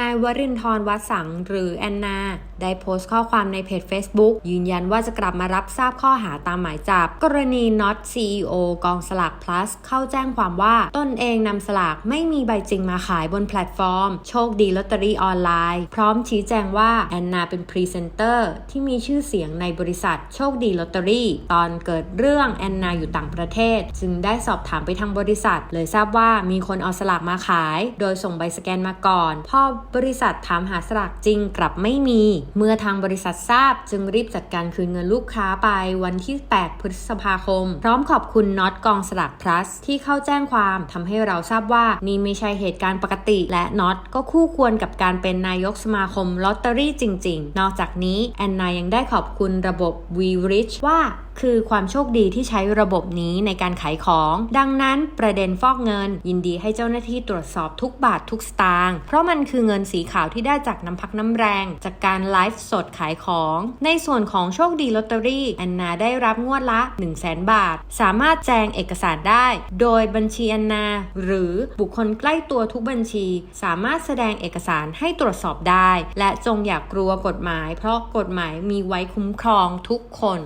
นายวรินทร์วัดสังหรือแอนนา ได้โพสต์ข้อความในเพจ Facebook ยืนยันว่าจะกลับมารับทราบข้อหาตามหมายจับ กรณี Not CEO กองสลาก plus เข้าแจ้งความว่าตนเองนำสลากไม่มีใบจริงมาขายบนแพลตฟอร์ม โชคดีลอตเตอรี่ออนไลน์ พร้อมชี้แจงว่าแอนนาเป็นพรีเซนเตอร์ที่มีชื่อเสียงในบริษัทโชคดีลอตเตอรี่ ตอนเกิดเรื่องแอนนาอยู่ต่างประเทศ จึงได้สอบถามไปทางบริษัท เลยทราบว่ามีคนเอาสลากมาขาย โดยส่งใบสแกนมาก่อนพอบริษัทถามหาสลากจริงกลับไม่มี เมื่อทางบริษัททราบจึงรีบจัดการคืนเงินลูกค้าไปวันที่ 8 พฤษภาคม พร้อมขอบคุณน็อตกองสลาก plus ที่เข้าแจ้งความทำให้เราทราบว่านี่ไม่ใช่เหตุการณ์ปกติ และน็อตก็คู่ควรกับการเป็นนายกสมาคมลอตเตอรี่จริง ๆ นอกจากนี้แอนนายังได้ขอบคุณระบบ v r i c h ว่าคือความโชคดีที่ใช้ระบบนี้ในการขายของ ดังนั้นประเด็นฟอกเงิน ยินดีให้เจ้าหน้าที่ตรวจสอบทุกบาททุกสตางค์เพราะมันคือเงินสีขาวที่ได้จากน้ำพักน้ำแรง จากการไลฟ์สดขายของ ในส่วนของโชคดีลอตเตอรี่แอนนาได้รับงวดละ 1 0 0 0 0แบาท สามารถแจงเอกสารได้ โดยบัญชีแอนนา หรือบุคคลใกล้ตัวทุกบัญชี สามารถแสดงเอกสารให้ตรวจสอบได้ และจงอย่ากกลัวกฎหมาย เพราะกฎหมายมีไว้คุ้มครองทุกคน